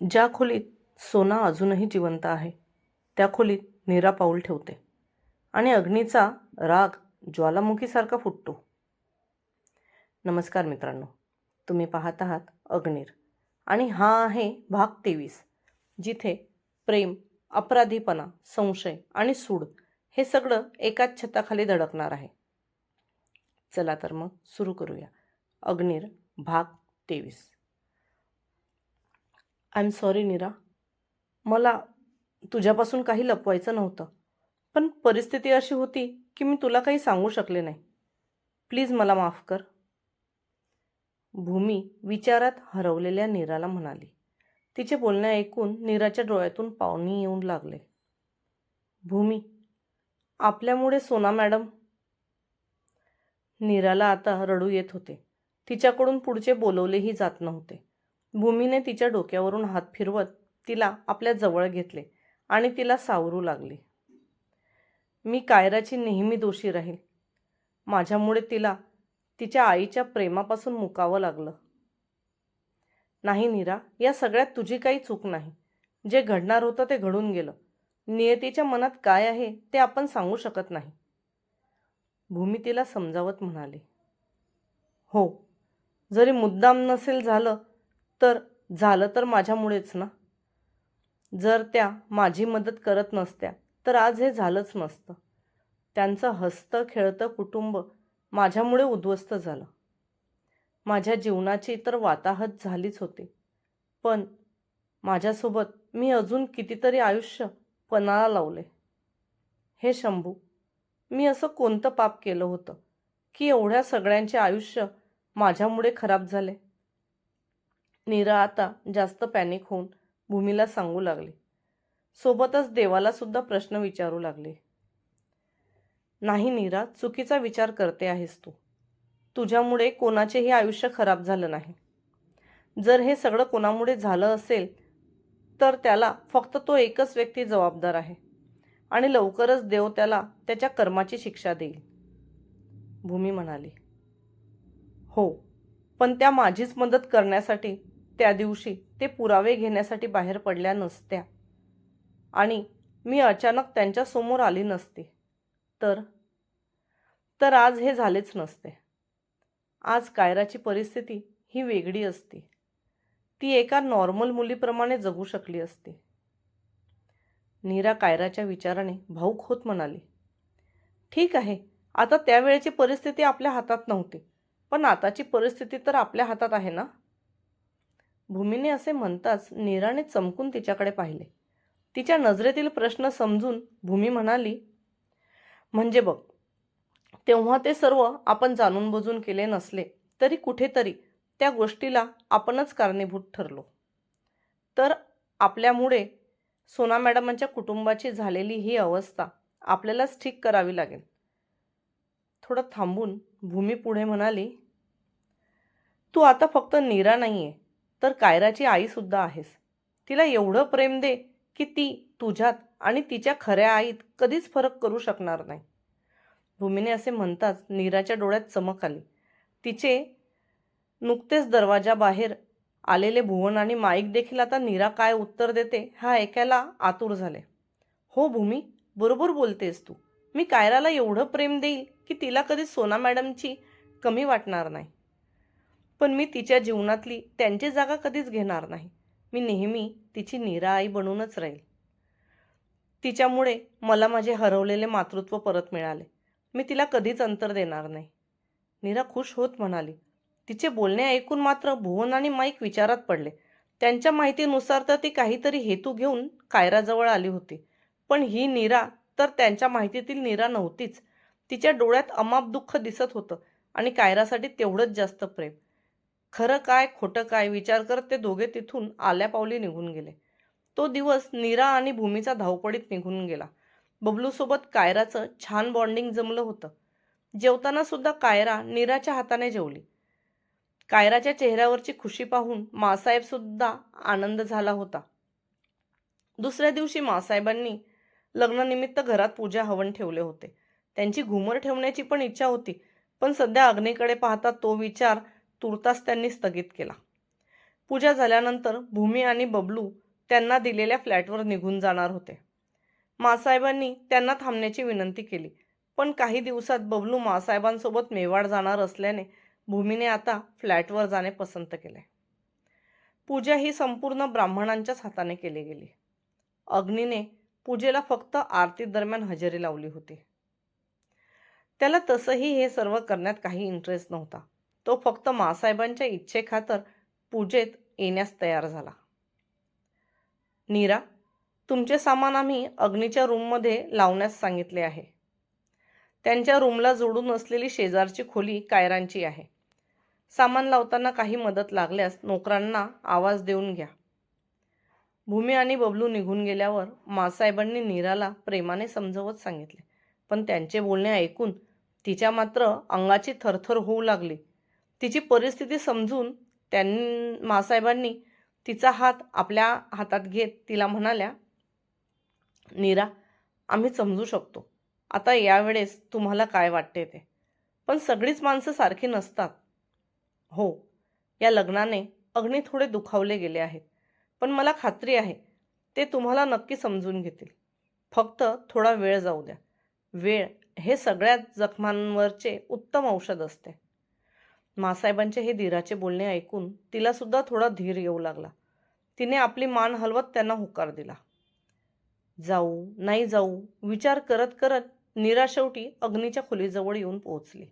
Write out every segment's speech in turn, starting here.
ज्या खोलीत सोना अजूनही जिवंत आहे त्या खोलीत नीरा पाऊल ठेवते आणि अग्नीचा राग ज्वालामुखीसारखा फुटतो. नमस्कार मित्रांनो तुम्ही पाहत आहात अग्नीर आणि हा आहे भाग तेवीस जिथे प्रेम अपराधीपणा संशय आणि सूड हे सगळं एकाच छताखाली धडकणार आहे. चला तर मग सुरू करूया अग्नीर भाग तेवीस. I am sorry Neera. मला तुझ्यापासून काही लपवायचं नव्हतं. पण परिस्थिती अशी होती की मी तुला काही सांगू शकले नाही. प्लीज मला माफ कर. भूमी विचारात हरवलेल्या नीराला म्हणाली. तिचे बोलणे ऐकून नीराच्या डोळ्यातून पावणी येऊन लागले. भूमी आपल्यामुळे सोना मॅडम. नीराला आता रडू येत होते. तिच्याकडून पुढचे बोलवलेही जात नव्हते. भूमीने तिच्या डोक्यावरून हात फिरवत तिला आपल्या जवळ घेतले आणि तिला सावरू लागले. मी कायराची नेहमी दोषी राहील माझ्यामुळे तिला तिच्या आईच्या प्रेमापासून मुकावं लागलं. नाही नीरा या सगळ्यात तुझी काही चूक नाही. जे घडणार होतं ते घडून गेलं. नियतीच्या मनात काय आहे ते आपण सांगू शकत नाही. भूमी तिला समजावत म्हणाली. हो जरी मुद्दाम नसेल झालं तर झालं तर माझ्यामुळेच ना? जर त्या माझी मदत करत नसत्या तर आज हे झालंच नसतं. त्यांचं हसतं खेळतं कुटुंब माझ्यामुळे उद्ध्वस्त झालं. माझ्या जीवनाची तर वाताहत झालीच होती. पण माझ्यासोबत मी अजून कितीतरी आयुष्य पणाला लावले. हे शंभू मी असं कोणतं पाप केलं होतं की एवढ्या सगळ्यांचे आयुष्य माझ्यामुळे खराब झाले? नीरा आता जास्त पॅनिक होऊन भूमीला सांगू लागली. सोबतच देवाला सुद्धा प्रश्न विचारू लागले. नाही नीरा चुकीचा विचार करते आहेस तू. तुझ्यामुळे कोणाचेही आयुष्य खराब झालं नाही. जर हे सगळं कोणामुळे झालं असेल तर त्याला फक्त तो एकच व्यक्ती जबाबदार आहे आणि लवकरच देव त्याला त्याच्या कर्माची शिक्षा देईल. भूमी म्हणाली. हो पण त्या माझीच मदत करण्यासाठी त्या दिवशी ते पुरावे घेण्यासाठी बाहेर पडल्या नसत्या. आणि मी अचानक त्यांच्यासमोर आली नसते. तर तर आज हे झालेच नसते. आज कायराची परिस्थिती ही वेगळी असती. ती एका नॉर्मल मुलीप्रमाणे जगू शकली असती. नीरा कायराच्या विचाराने भाऊक होत म्हणाली ठीक आहे आता त्यावेळेची परिस्थिती आपल्या हातात नव्हती पण आताची परिस्थिती तर आपल्या हातात आहे ना? भूमीने असे म्हणताच नीराने चमकून तिच्याकडे पाहिले. तिच्या नजरेतील प्रश्न समजून भूमी म्हणाली म्हणजे बघ तेव्हा ते सर्व आपण जाणून बुजून केले नसले तरी कुठेतरी त्या गोष्टीला आपणच कारणीभूत ठरलो. तर आपल्यामुळे सोना मॅडमांच्या कुटुंबाची झालेली ही अवस्था आपल्यालाच ठीक करावी लागेल. थोडं थांबून भूमी पुढे म्हणाली तू आता फक्त नीरा नाही आहे तर कायराची आईसुद्धा आहेस. तिला एवढं प्रेम दे की ती तुझ्यात आणि तिच्या खऱ्या आईत कधीच फरक करू शकणार नाही. भूमीने असे म्हणताच नीराच्या डोळ्यात चमक आली. तिचे नुकतेच दरवाजाबाहेर आलेले भुवन आणि माईक देखील आता नीरा काय उत्तर देते हा ऐकायला आतुर झाले. हो भूमी बरोबर बोलतेस तू. मी कायराला एवढं प्रेम देईल की तिला कधी सोना मॅडमची कमी वाटणार नाही. पण मी तिच्या जीवनातली त्यांची जागा कधीच घेणार नाही. मी नेहमी तिची निरा आई बनूनच राहील. तिच्यामुळे मला माझे हरवलेले मातृत्व परत मिळाले. मी तिला कधीच अंतर देणार नाही. नीरा खुश होत म्हणाली तिचे बोलणे ऐकून मात्र भुवन आणि माईक विचारात पडले. त्यांच्या माहितीनुसार तर ती काहीतरी हेतू घेऊन कायराजवळ आली होती. पण ही नीरा तर त्यांच्या माहितीतील नीरा नव्हतीच. तिच्या डोळ्यात अमाप दुःख दिसत होतं आणि कायरासाठी तेवढंच जास्त प्रेम. खरं काय खोटं काय विचार करत ते दोघे तिथून आल्या पावली निघून गेले. तो दिवस नीरा आणि भूमीचा धावपडीत निघून गेला. बबलूसोबत कायराचं छान बॉन्डिंग जमलं होतं. जेवताना सुद्धा कायरा नीराच्या हाताने जेवली. कायराच्या चेहऱ्यावरची खुशी पाहून मासाहेब सुद्धा आनंद झाला होता. दुसऱ्या दिवशी मासाहेबांनी लग्नानिमित्त घरात पूजा हवन ठेवले होते. त्यांची घुमर ठेवण्याची पण इच्छा होती पण सध्या अग्नीकडे पाहता तो विचार तुर्तास त्यांनी स्थगित केला. पूजा झाल्यानंतर भूमी आणि बबलू त्यांना दिलेल्या फ्लॅटवर निघून जाणार होते. मासाहेबांनी त्यांना थांबण्याची विनंती केली पण काही दिवसात बबलू मासाहेबांसोबत मेवाड जाणार असल्याने भूमीने आता फ्लॅटवर जाणे पसंत केले. पूजा ही संपूर्ण ब्राह्मणांच्याच हाताने केली गेली. अग्नीने पूजेला फक्त आरती दरम्यान हजेरी लावली होती. त्याला तसंही हे सर्व करण्यात काही इंटरेस्ट नव्हता. तो फक्त मासाहेबांच्या इच्छेखातर पूजेत येण्यास तयार झाला. नीरा तुमचे सामान आम्ही अग्नीच्या रूममध्ये लावण्यास सांगितले आहे. त्यांच्या रूमला जोडून असलेली शेजारची खोली कायरांची आहे. सामान लावताना काही मदत लागल्यास नोकरांना आवाज देऊन घ्या. भूमी आणि बबलू निघून गेल्यावर मासाहेबांनी नीराला प्रेमाने समजवत सांगितले. पण त्यांचे बोलणे ऐकून तिच्या मात्र अंगाची थरथर होऊ लागली. तिची परिस्थिती समजून त्यांनी मासाहेबांनी तिचा हात आपल्या हातात घेत तिला म्हणाल्या नीरा आम्ही समजू शकतो. आता यावेळेस तुम्हाला काय वाटते ते? पण सगळीच माणसं सारखी नसतात. हो या लग्नाने अग्नी थोडे दुखावले गेले आहेत. पण मला खात्री आहे ते तुम्हाला नक्की समजून घेतील. फक्त थोडा वेळ जाऊ द्या. वेळ हे सगळ्यात जखमांवरचे उत्तम औषध असते. मासाहेबांचे हे धीराचे बोलणे ऐकून तिलासुद्धा थोडा धीर येऊ लागला. तिने आपली मान हलवत त्यांना होकार दिला. जाऊ नाही जाऊ विचार करत करत नीरा शेवटी अग्नीच्या खोलीजवळ येऊन पोहोचली.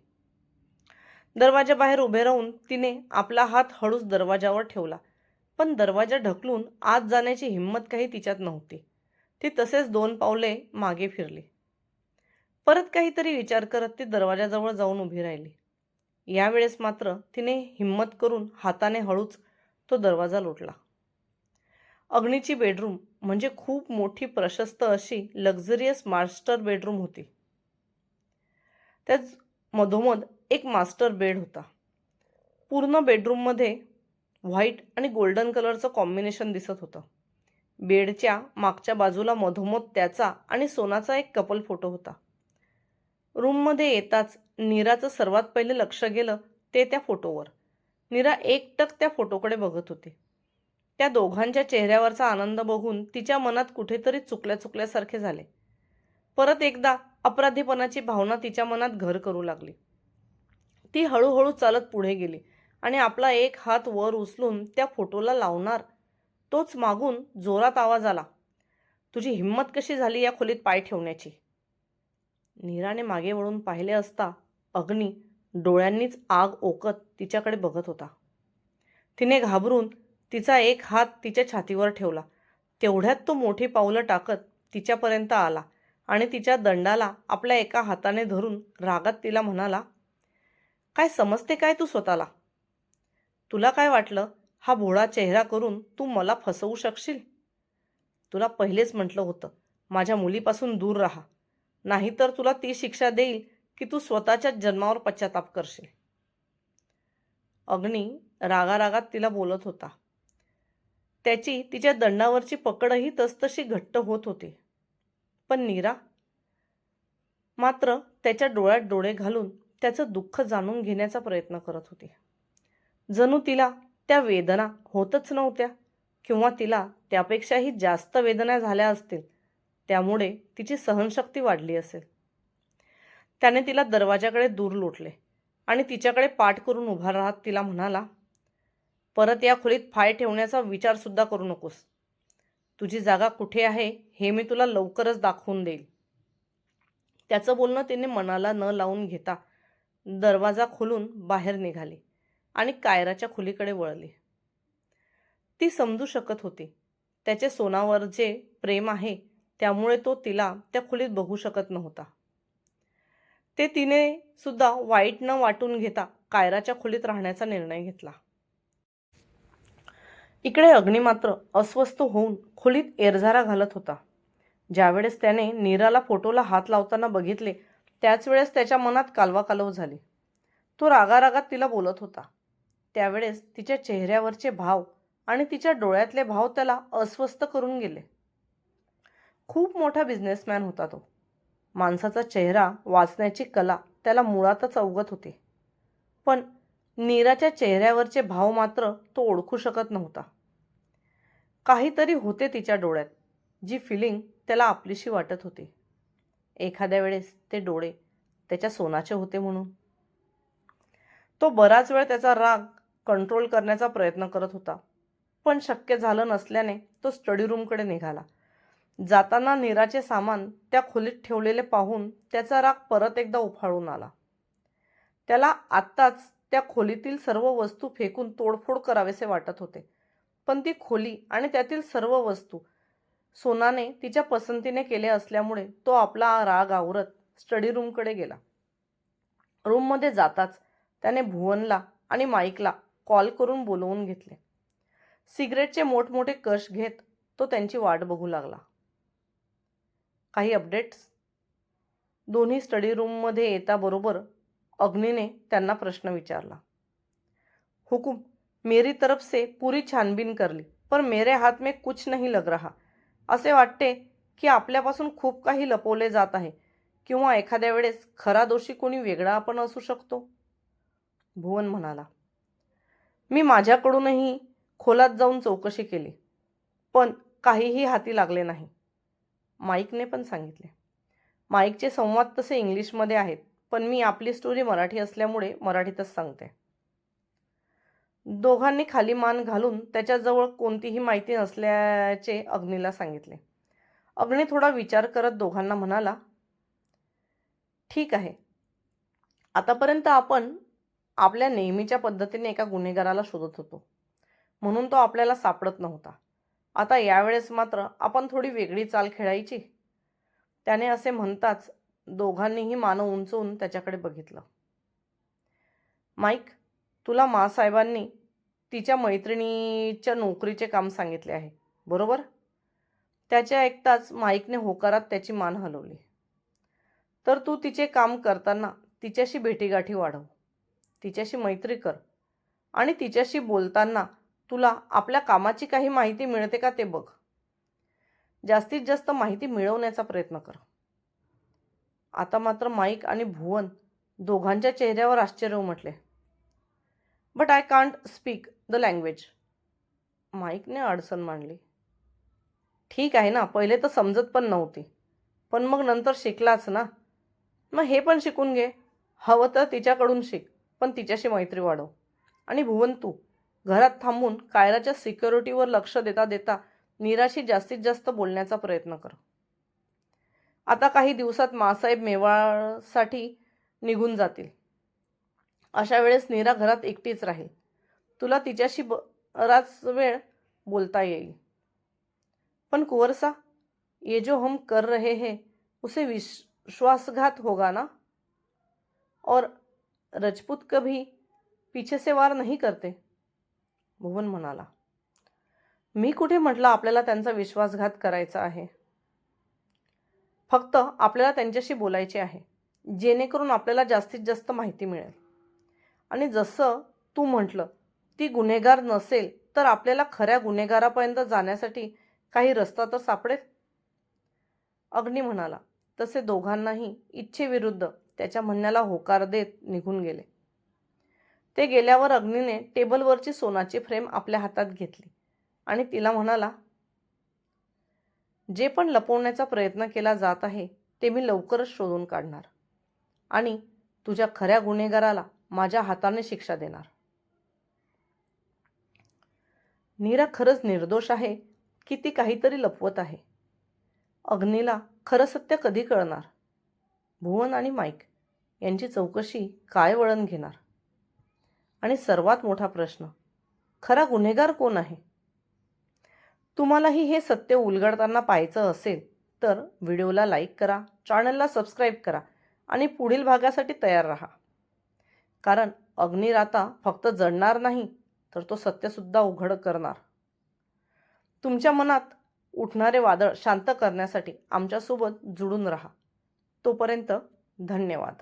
दरवाजाबाहेर उभे राहून तिने आपला हात हळूच दरवाजावर ठेवला. पण दरवाजा ढकलून आत जाण्याची हिंमत काही तिच्यात नव्हती. ती तसेच दोन पावले मागे फिरली. परत काहीतरी विचार करत ती दरवाजाजवळ जाऊन उभी राहिली. यावेळेस मात्र तिने हिंमत करून हाताने हळूच तो दरवाजा लोटला. अग्नीची बेडरूम म्हणजे खूप मोठी प्रशस्त अशी लक्झरियस मास्टर बेडरूम होती. त्याच मधोमध एक मास्टर बेड होता. पूर्ण बेडरूममध्ये व्हाईट आणि गोल्डन कलरचं कॉम्बिनेशन दिसत होतं. बेडच्या मागच्या बाजूला मधोमध त्याचा आणि सोनाचा एक कपल फोटो होता. रूममध्ये येताच नीराचं सर्वात पहिले लक्ष गेलं ते त्या फोटोवर. नीरा एकटक त्या फोटोकडे बघत होती. त्या दोघांच्या चेहऱ्यावरचा आनंद बघून तिच्या मनात कुठेतरी चुकल्या चुकल्यासारखे झाले. परत एकदा अपराधीपणाची भावना तिच्या मनात घर करू लागली. ती हळूहळू चालत पुढे गेली आणि आपला एक हात वर उचलून त्या फोटोला लावणार तोच मागून जोरात आवाज आला तुझी हिंमत कशी झाली या खोलीत पाय ठेवण्याची? नीराने मागे वळून पाहिले असता अग्नी डोळ्यांनीच आग ओकत तिच्याकडे बघत होता. तिने घाबरून तिचा एक हात तिच्या छातीवर ठेवला. तेवढ्यात तो मोठी पावलं टाकत तिच्यापर्यंत आला आणि तिच्या दंडाला आपल्या एका हाताने धरून रागात तिला म्हणाला काय समजते काय तू स्वतःला? तुला काय वाटलं? हा भोळा चेहरा करून तू मला फसवू शकशील? तुला पहिलेच म्हटलं होतं माझ्या मुलीपासून दूर राहा. नाहीतर तुला ती शिक्षा देईल की तू स्वतःच्याच जन्मावर पश्चाताप करशील. अग्नी रागारागात तिला बोलत होता. त्याची तिच्या दंडावरची पकडही तसतशी घट्ट होत होती. पण नीरा? मात्र त्याच्या डोळ्यात डोळे घालून त्याचं दुःख जाणून घेण्याचा प्रयत्न करत होती. जणू तिला त्या वेदना होतच नव्हत्या किंवा तिला त्यापेक्षाही जास्त वेदना झाल्या असतील त्यामुळे तिची सहनशक्ती वाढली असेल. त्याने तिला दरवाजाकडे दूर लोटले आणि तिच्याकडे पाठ करून उभा राहत तिला म्हणाला परत या खोलीत फाय ठेवण्याचा विचारसुद्धा करू नकोस. तुझी जागा कुठे आहे हे मी तुला लवकरच दाखवून देईल. त्याचं बोलणं तिने मनाला न लावून घेता दरवाजा खोलून बाहेर निघाली आणि कायराच्या खोलीकडे वळली. ती समजू शकत होती त्याचे सोनावर जे प्रेम आहे त्यामुळे तो तिला त्या खोलीत बघू शकत नव्हता. ते तिने सुद्धा वाईट न वाटून घेता कायराच्या खोलीत राहण्याचा निर्णय घेतला. इकडे अग्नी मात्र अस्वस्थ होऊन खोलीत एरझारा घालत होता. ज्यावेळेस त्याने नीराला फोटोला हात लावताना बघितले त्याच वेळेस त्याच्या मनात कालवाकालव झाली. तो रागारागात तिला बोलत होता. त्यावेळेस तिच्या चेहऱ्यावरचे भाव आणि तिच्या डोळ्यातले भाव त्याला अस्वस्थ करून गेले. खूप मोठा बिझनेसमॅन होता तो. माणसाचा चेहरा वाचण्याची कला त्याला मुळातच अवगत होती. पण नीराच्या चेहऱ्यावरचे भाव मात्र तो ओळखू शकत नव्हता. काहीतरी होते तिच्या डोळ्यात जी फिलिंग त्याला आपलीशी वाटत होती. एखाद्या वेळेस ते डोळे त्याच्या सोनाचे होते म्हणून. तो बराच वेळ त्याचा राग कंट्रोल करण्याचा प्रयत्न करत होता. पण शक्य झालं नसल्याने तो स्टडी रूमकडे निघाला. जाताना नीराचे सामान त्या खोलीत ठेवलेले पाहून त्याचा राग परत एकदा उफाळून आला. त्याला आत्ताच त्या खोलीतील सर्व वस्तू फेकून तोडफोड करावेसे वाटत होते. पण ती खोली आणि त्यातील सर्व वस्तू सोनाने तिच्या पसंतीने केले असल्यामुळे तो आपला राग आवरत स्टडी रूमकडे गेला. रूममध्ये जाताच त्याने भुवनला आणि माईकला कॉल करून बोलवून घेतले. सिगरेटचे मोठमोठे कश घेत तो त्यांची वाट बघू लागला. काही अपडेट्स दोन्ही स्टडी रूममध्ये येताबरोबर अग्नीने त्यांना प्रश्न विचारला. हुकुम मेरी तरफ से पूरी छानबीन करली पर मेरे हात में कुछ नाही लग रहा. असे वाटते की आपल्यापासून खूप काही लपवले जात आहे किंवा एखाद्या वेळेस खरा दोषी कोणी वेगळा आपण असू शकतो? भुवन म्हणाला मी माझ्याकडूनही खोलात जाऊन चौकशी केली पण काहीही हाती लागले नाही. माईकने पण सांगितले. माईकचे संवाद तसे इंग्लिशमध्ये आहेत पण मी आपली स्टोरी मराठी असल्यामुळे मराठीतच सांगते. दोघांनी खाली मान घालून त्याच्याजवळ कोणतीही माहिती नसल्याचे अग्नीला सांगितले. अग्नी थोडा विचार करत दोघांना म्हणाला ठीक आहे. आतापर्यंत आपण आपल्या नेहमीच्या पद्धतीने एका गुन्हेगाराला शोधत होतो. म्हणून तो आपल्याला सापडत नव्हता. आता यावेळेस मात्र आपण थोडी वेगळी चाल खेळायची. त्याने असे म्हणताच दोघांनीही मानं उंचवून त्याच्याकडे बघितलं. माईक तुला मासाहेबांनी तिच्या मैत्रिणीच्या नोकरीचे काम सांगितले आहे बरोबर? त्याच्या ऐकताच माईकने होकारात त्याची मान हलवली. तर तू तिचे काम करताना तिच्याशी भेटीगाठी वाढव. तिच्याशी मैत्री कर आणि तिच्याशी बोलताना तुला आपल्या कामाची काही माहिती मिळते का ते बघ. जास्तीत जास्त माहिती मिळवण्याचा प्रयत्न कर. आता मात्र माईक आणि भुवन दोघांच्या चेहऱ्यावर आश्चर्य उमटले but I can't speak the language माईकने अडचण मांडली. ठीक आहे ना पहिले तर समजत पण नव्हती. पण मग नंतर शिकलाच ना. मग हे पण शिकून घे. हवं तर तिच्याकडून शिक पण तिच्याशी मैत्री वाढव. आणि भुवन तू. घरात थांबून कायराच्या सिक्युरिटीवर लक्ष देता देता नीराशी जास्तीत जास्त बोलण्याचा प्रयत्न कर. आता काही दिवसात मासाहेब मेवाळसाठी निघून जातील. अशा वेळेस नीरा घरात एकटीच राहील. तुला तिच्याशी बराच वेळ बोलता येईल. पण कुवरसा ये जो हम कर रहे हैं उसे विश्वासघात होगा ना? और रजपूत कभी पीछे से वार नहीं करते? भुवन म्हणाला. मी कुठे म्हटलं आपल्याला त्यांचा विश्वासघात करायचा आहे? फक्त आपल्याला त्यांच्याशी बोलायचे आहे जेणेकरून आपल्याला जास्तीत जास्त माहिती मिळेल. आणि जसं तू म्हटलं ती गुन्हेगार नसेल तर आपल्याला खऱ्या गुन्हेगारापर्यंत जाण्यासाठी काही रस्ता तर सापडेल? अग्नी म्हणाला. तसे दोघांनाही इच्छेविरुद्ध त्याच्या म्हणण्याला होकार देत निघून गेले. ते गेल्यावर अग्नीने टेबलवरची सोनाची फ्रेम आपल्या हातात घेतली आणि तिला म्हणाला जे पण लपवण्याचा प्रयत्न केला जात आहे ते मी लवकरच शोधून काढणार आणि तुझ्या खऱ्या गुन्हेगाराला माझ्या हाताने शिक्षा देणार. नीरा खरंच निर्दोष आहे की ती काहीतरी लपवत आहे. अग्नीला खरं सत्य कधी कळणार? भुवन आणि माईक यांची चौकशी काय वळण घेणार? आणि सर्वात मोठा प्रश्न खरा गुन्हेगार कोण आहे? तुम्हालाही हे सत्य उलगडताना पाहायचं असेल तर व्हिडिओला लाईक करा चॅनलला सबस्क्राईब करा आणि पुढील भागासाठी तयार राहा. कारण अग्निराता फक्त जडणार नाही तर तो सत्यसुद्धा उघड करणार. तुमच्या मनात उठणारे वादळ शांत करण्यासाठी आमच्यासोबत जुळून राहा. तोपर्यंत धन्यवाद.